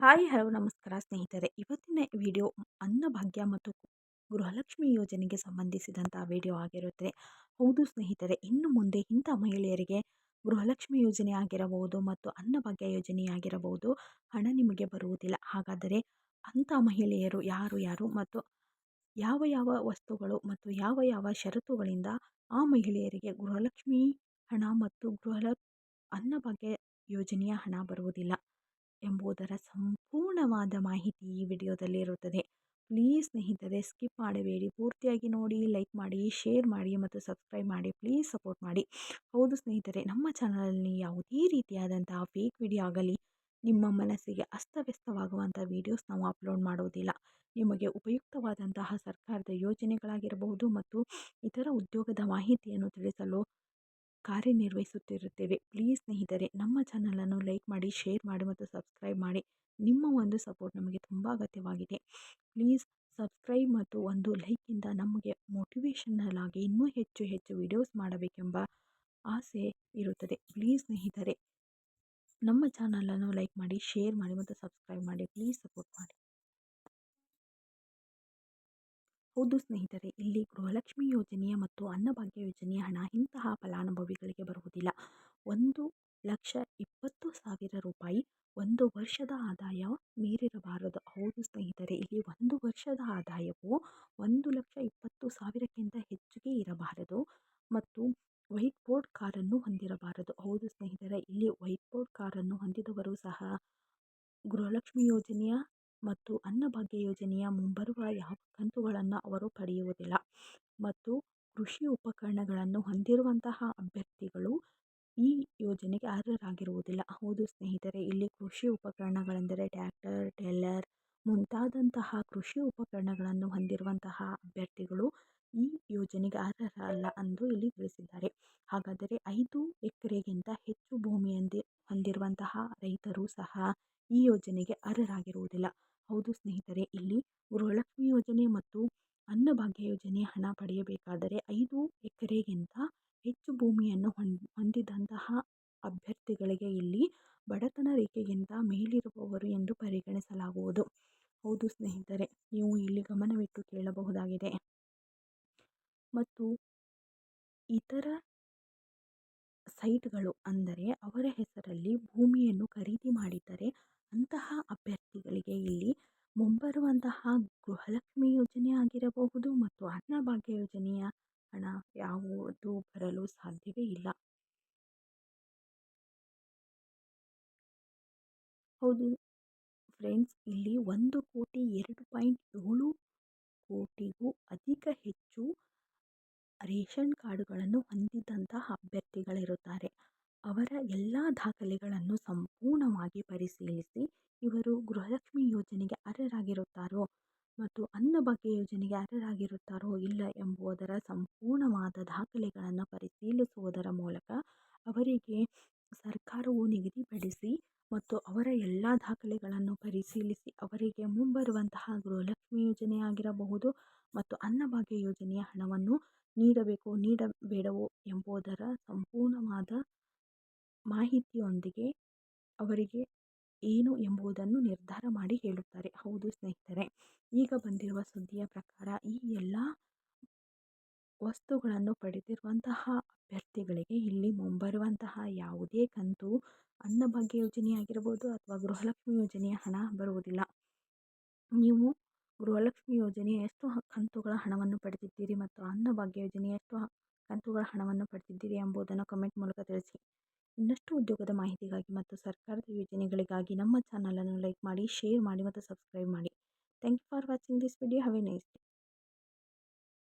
Hi, hello, ನಮಸ್ಕಾರ ಸ್ನೇಹಿತರೆ. ಇವತ್ತಿನ ವಿಡಿಯೋ ಅನ್ನಭಾಗ್ಯ ಮತ್ತು ಗೃಹಲಕ್ಷ್ಮಿ ಯೋಜನೆಗೆ ಸಂಬಂಧಿಸಿದಂಥ ವಿಡಿಯೋ ಆಗಿರುತ್ತದೆ ಹೌದು ಸ್ನೇಹಿತರೆ, ಇನ್ನು ಮುಂದೆ ಇಂಥ ಮಹಿಳೆಯರಿಗೆ ಗೃಹಲಕ್ಷ್ಮಿ ಯೋಜನೆ ಆಗಿರಬಹುದು ಮತ್ತು ಅನ್ನಭಾಗ್ಯ ಯೋಜನೆಯಾಗಿರಬಹುದು ಹಣ ನಿಮಗೆ ಬರುವುದಿಲ್ಲ. ಹಾಗಾದರೆ ಅಂಥ ಮಹಿಳೆಯರು ಯಾರು ಯಾರು ಮತ್ತು ಯಾವ ಯಾವ ವಸ್ತುಗಳು ಮತ್ತು ಯಾವ ಯಾವ ಷರತ್ತುಗಳಿಂದ ಆ ಮಹಿಳೆಯರಿಗೆ ಗೃಹಲಕ್ಷ್ಮಿ ಹಣ ಮತ್ತು ಗೃಹಲ ಅನ್ನಭಾಗ್ಯ ಯೋಜನೆಯ ಹಣ ಬರುವುದಿಲ್ಲ? ಎಂಬುದರ ಸಂಪೂರ್ಣವಾದ ಮಾಹಿತಿ ಈ ವಿಡಿಯೋದಲ್ಲಿ ಇರುತ್ತದೆ. ಪ್ಲೀಸ್ ಸ್ನೇಹಿತರೆ, ಸ್ಕಿಪ್ ಮಾಡಬೇಡಿ. ಪೂರ್ತಿಯಾಗಿ ನೋಡಿ, ಲೈಕ್ ಮಾಡಿ, ಶೇರ್ ಮಾಡಿ ಮತ್ತು ಸಬ್ಸ್ಕ್ರೈಬ್ ಮಾಡಿ. ಪ್ಲೀಸ್ ಸಪೋರ್ಟ್ ಮಾಡಿ. ಹೌದು ಸ್ನೇಹಿತರೆ, ನಮ್ಮ ಚಾನಲಲ್ಲಿ ಯಾವುದೇ ರೀತಿಯಾದಂತಹ ಫೇಕ್ ವಿಡಿಯೋ ಆಗಲಿ, ನಿಮ್ಮ ಮನಸ್ಸಿಗೆ ಅಸ್ತವ್ಯಸ್ತವಾಗುವಂಥ ವಿಡಿಯೋಸ್ ನಾವು ಅಪ್ಲೋಡ್ ಮಾಡುವುದಿಲ್ಲ ನಿಮಗೆ ಉಪಯುಕ್ತವಾದಂತಹ ಸರ್ಕಾರದ ಯೋಜನೆಗಳಾಗಿರಬಹುದು ಮತ್ತು ಇತರ ಉದ್ಯೋಗದ ಮಾಹಿತಿಯನ್ನು ತಿಳಿಸಲು ಕಾರ್ಯನಿರ್ವಹಿಸುತ್ತಿರುತ್ತೇವೆ. ಪ್ಲೀಸ್ ಸ್ನೇಹಿತರೆ, ನಮ್ಮ ಚಾನಲನ್ನು ಲೈಕ್ ಮಾಡಿ, ಶೇರ್ ಮಾಡಿ ಮತ್ತು ಸಬ್ಸ್ಕ್ರೈಬ್ ಮಾಡಿ. ನಿಮ್ಮ ಒಂದು ಸಪೋರ್ಟ್ ನಮಗೆ ತುಂಬ ಅಗತ್ಯವಾಗಿದೆ. ಪ್ಲೀಸ್ ಸಬ್ಸ್ಕ್ರೈಬ್ ಮತ್ತು ಒಂದು ಲೈಕಿಂದ ನಮಗೆ ಮೋಟಿವೇಶನಲ್ ಆಗಿ ಇನ್ನೂ ಹೆಚ್ಚು ಹೆಚ್ಚು ವಿಡಿಯೋಸ್ ಮಾಡಬೇಕೆಂಬ ಆಸೆ ಇರುತ್ತದೆ. ಪ್ಲೀಸ್ ಸ್ನೇಹಿತರೆ, ನಮ್ಮ ಚಾನಲನ್ನು ಲೈಕ್ ಮಾಡಿ, ಶೇರ್ ಮಾಡಿ ಮತ್ತು ಸಬ್ಸ್ಕ್ರೈಬ್ ಮಾಡಿ. ಪ್ಲೀಸ್ ಸಪೋರ್ಟ್ ಮಾಡಿ. ಹೌದು ಸ್ನೇಹಿತರೆ, ಇಲ್ಲಿ ಗೃಹಲಕ್ಷ್ಮಿ ಯೋಜನೆಯ ಮತ್ತು ಅನ್ನಭಾಗ್ಯ ಯೋಜನೆಯ ಹಣ ಇಂತಹ ಫಲಾನುಭವಿಗಳಿಗೆ ಬರುವುದಿಲ್ಲ. ಒಂದು ಲಕ್ಷ ಇಪ್ಪತ್ತು ಸಾವಿರ ರೂಪಾಯಿ ಒಂದು ವರ್ಷದ ಆದಾಯ ಮೀರಿರಬಾರದು. ಹೌದು ಸ್ನೇಹಿತರೆ, ಇಲ್ಲಿ ಒಂದು ವರ್ಷದ ಆದಾಯವು ಒಂದು ಲಕ್ಷ ಇಪ್ಪತ್ತು ಸಾವಿರಕ್ಕಿಂತ ಹೆಚ್ಚಿಗೆ ಇರಬಾರದು ಮತ್ತು ವೈಟ್ ಬೋರ್ಡ್ ಕಾರನ್ನು ಹೊಂದಿರಬಾರದು. ಹೌದು ಸ್ನೇಹಿತರೆ, ಇಲ್ಲಿ ವೈಟ್ ಬೋರ್ಡ್ ಕಾರನ್ನು ಹೊಂದಿದವರು ಸಹ ಗೃಹಲಕ್ಷ್ಮಿ ಯೋಜನೆಯ ಮತ್ತು ಅನ್ನಭಾಗ್ಯ ಯೋಜನೆಯ ಮುಂಬರುವ ಯಾವ ಕಂತುಗಳನ್ನು ಅವರು ಪಡೆಯುವುದಿಲ್ಲ. ಮತ್ತು ಕೃಷಿ ಉಪಕರಣಗಳನ್ನು ಹೊಂದಿರುವಂತಹ ಅಭ್ಯರ್ಥಿಗಳು ಈ ಯೋಜನೆಗೆ ಅರ್ಹರಾಗಿರುವುದಿಲ್ಲ. ಹೌದು ಸ್ನೇಹಿತರೆ, ಇಲ್ಲಿ ಕೃಷಿ ಉಪಕರಣಗಳೆಂದರೆ ಟ್ಯಾಕ್ಟರ್ ಟೆಲ್ಲರ್ ಮುಂತಾದಂತಹ ಕೃಷಿ ಉಪಕರಣಗಳನ್ನು ಹೊಂದಿರುವಂತಹ ಅಭ್ಯರ್ಥಿಗಳು ಈ ಯೋಜನೆಗೆ ಅರ್ಹರಲ್ಲ ಎಂದು ಇಲ್ಲಿ ತಿಳಿಸಿದ್ದಾರೆ. ಹಾಗಾದರೆ ಐದು ಎಕರೆಗಿಂತ ಹೆಚ್ಚು ಭೂಮಿಯಂದಿ, ಹೊಂದಿರುವಂತಹ ರೈತರು ಸಹ ಈ ಯೋಜನೆಗೆ ಅರ್ಹರಾಗಿರುವುದಿಲ್ಲ. ಹೌದು ಸ್ನೇಹಿತರೆ, ಇಲ್ಲಿ ಗೃಹಲಕ್ಷ್ಮಿ ಯೋಜನೆ ಮತ್ತು ಅನ್ನಭಾಗ್ಯ ಯೋಜನೆ ಹಣ ಪಡೆಯಬೇಕಾದರೆ ಐದು ಎಕರೆಗಿಂತ ಹೆಚ್ಚು ಭೂಮಿಯನ್ನು ಹೊಂದಿದಂತಹ ಅಭ್ಯರ್ಥಿಗಳಿಗೆ ಇಲ್ಲಿ ಬಡತನ ರೇಖೆಗಿಂತ ಮೇಲಿರುವವರು ಎಂದು ಪರಿಗಣಿಸಲಾಗುವುದು. ಹೌದು ಸ್ನೇಹಿತರೆ, ನೀವು ಇಲ್ಲಿ ಗಮನವಿಟ್ಟು ಕೇಳಬಹುದಾಗಿದೆ. ಮತ್ತು ಇತರ ಸೈಟ್ಗಳು ಅಂದರೆ ಅವರ ಹೆಸರಲ್ಲಿ ಭೂಮಿಯನ್ನು ಖರೀದಿ ಮಾಡಿದ್ದರೆ ಅಂತಹ ಇಲ್ಲಿ ಮುಂಬರುವಂತಹ ಗೃಹಲಕ್ಷ್ಮಿ ಯೋಜನೆ ಆಗಿರಬಹುದು ಮತ್ತು ಅನ್ನಭಾಗ್ಯ ಯೋಜನೆಯ ಹಣ ಯಾವುದು ಬರಲು ಸಾಧ್ಯವೇ ಇಲ್ಲ. ಹೌದು ಫ್ರೆಂಡ್ಸ್, ಇಲ್ಲಿ ಒಂದು ಕೋಟಿ ಎರಡು ಪಾಯಿಂಟ್ ಏಳು ಕೋಟಿಗೂ ಅಧಿಕ ಹೆಚ್ಚು ರೇಷನ್ ಕಾರ್ಡುಗಳನ್ನು ಹೊಂದಿದಂತಹ ಅಭ್ಯರ್ಥಿಗಳಿರುತ್ತಾರೆ. ಅವರ ಎಲ್ಲ ದಾಖಲೆಗಳನ್ನು ಸಂಪೂರ್ಣವಾಗಿ ಪರಿಶೀಲಿಸಿ ಇವರು ಗೃಹಲಕ್ಷ್ಮಿ ಯೋಜನೆಗೆ ಅರ್ಹರಾಗಿರುತ್ತಾರೋ ಮತ್ತು ಅನ್ನಭಾಗ್ಯ ಯೋಜನೆಗೆ ಅರ್ಹರಾಗಿರುತ್ತಾರೋ ಇಲ್ಲ ಎಂಬುದರ ಸಂಪೂರ್ಣವಾದ ದಾಖಲೆಗಳನ್ನು ಪರಿಶೀಲಿಸುವುದರ ಮೂಲಕ ಅವರಿಗೆ ಸರ್ಕಾರವು ನಿಗದಿಪಡಿಸಿ ಮತ್ತು ಅವರ ಎಲ್ಲ ದಾಖಲೆಗಳನ್ನು ಪರಿಶೀಲಿಸಿ ಅವರಿಗೆ ಮುಂಬರುವಂತಹ ಗೃಹಲಕ್ಷ್ಮಿ ಯೋಜನೆ ಆಗಿರಬಹುದು ಮತ್ತು ಅನ್ನಭಾಗ್ಯ ಯೋಜನೆಯ ಹಣವನ್ನು ನೀಡಬೇಕು, ನೀಡಬೇಡವೋ ಎಂಬುದರ ಸಂಪೂರ್ಣವಾದ ಮಾಹಿತಿಯೊಂದಿಗೆ ಅವರಿಗೆ ಏನು ಎಂಬುದನ್ನು ನಿರ್ಧಾರ ಮಾಡಿ ಹೇಳುತ್ತಾರೆ. ಹೌದು ಸ್ನೇಹಿತರೆ, ಈಗ ಬಂದಿರುವ ಸುದ್ದಿಯ ಪ್ರಕಾರ ಈ ಎಲ್ಲ ವಸ್ತುಗಳನ್ನು ಪಡೆದಿರುವಂತಹ ಅಭ್ಯರ್ಥಿಗಳಿಗೆ ಇಲ್ಲಿ ಮುಂಬರುವಂತಹ ಯಾವುದೇ ಕಂತು ಅನ್ನಭಾಗ್ಯ ಯೋಜನೆ ಆಗಿರಬಹುದು ಅಥವಾ ಗೃಹಲಕ್ಷ್ಮಿ ಯೋಜನೆಯ ಹಣ ಬರುವುದಿಲ್ಲ. ನೀವು ಗೃಹಲಕ್ಷ್ಮಿ ಯೋಜನೆಯ ಎಷ್ಟು ಕಂತುಗಳ ಹಣವನ್ನು ಪಡೆದಿದ್ದೀರಿ ಮತ್ತು ಅನ್ನಭಾಗ್ಯ ಯೋಜನೆಯ ಎಷ್ಟು ಕಂತುಗಳ ಹಣವನ್ನು ಪಡೆದಿದ್ದೀರಿ ಎಂಬುದನ್ನು ಕಮೆಂಟ್ ಮೂಲಕ ತಿಳಿಸಿ. ಇನ್ನಷ್ಟು ಉದ್ಯೋಗದ ಮಾಹಿತಿಗಾಗಿ ಮತ್ತು ಸರ್ಕಾರದ ಯೋಜನೆಗಳಿಗಾಗಿ ನಮ್ಮ ಚಾನಲನ್ನು ಲೈಕ್ ಮಾಡಿ, ಶೇರ್ ಮಾಡಿ ಮತ್ತು ಸಬ್ಸ್ಕ್ರೈಬ್ ಮಾಡಿ. Thank you for watching this video have a nice day